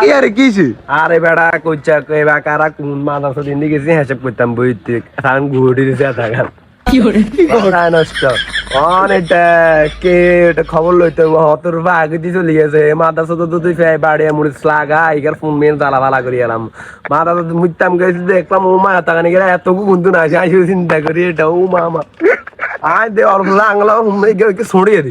কি আরে কিছে? আরে বেড়া কইছা কইবা কারা কোন মাদার দিন গেছি হিসাব করতাম বইতে কারণ গুড়ি দিছে নষ্ট। কে এটা খবর লইতে হতর বা আগে চলে গেছে। মাদার তো তুই ফেই বাড়ি মুড়ি লাগা ইকার ফোন মেন জ্বালা ভালা করি এলাম। মাদার সাথে মুইতাম গেছি দেখলাম ও মা তাকানি গেলে এত বন্ধু না আসে চিন্তা করি এটা ও মামা আয় দে অল্প লাংলা হুমে গেলে ছড়িয়ে দি।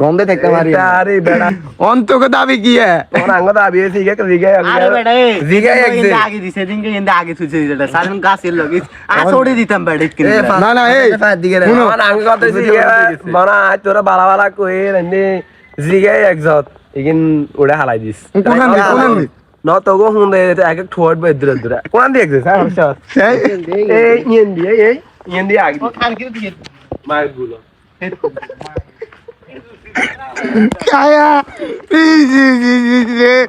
গন্ধে থাকতে পারি আরে বেটা অন্তকে দাবি কি তোমার আঙ্গ দা আবিয়ে ঠিক আছে জিগে আরে এই জিগে একদিন। আগে দিছে দিনকে ইন্দা আগে তুলছে দিছে। সারাদিন গাছের লগে। আসড়ে দিতাম বেটা কিনে না, না, এই, শুনো। আমার আঙ্গ কথা জিগে মানা তোরা বালা বালা কই রেনে জিগে একজত ইগিন উড়ে হালাই দিস। কোনান দি, কোনান দি? ন তো গো হুন এক এক ঠোঁট বে দূরে দূরে। কোন দি একজত হ্যাঁ হর্ষত এই। এই ইয়েন দি এই এই ইয়েন দি আগে মারগুলো কায়া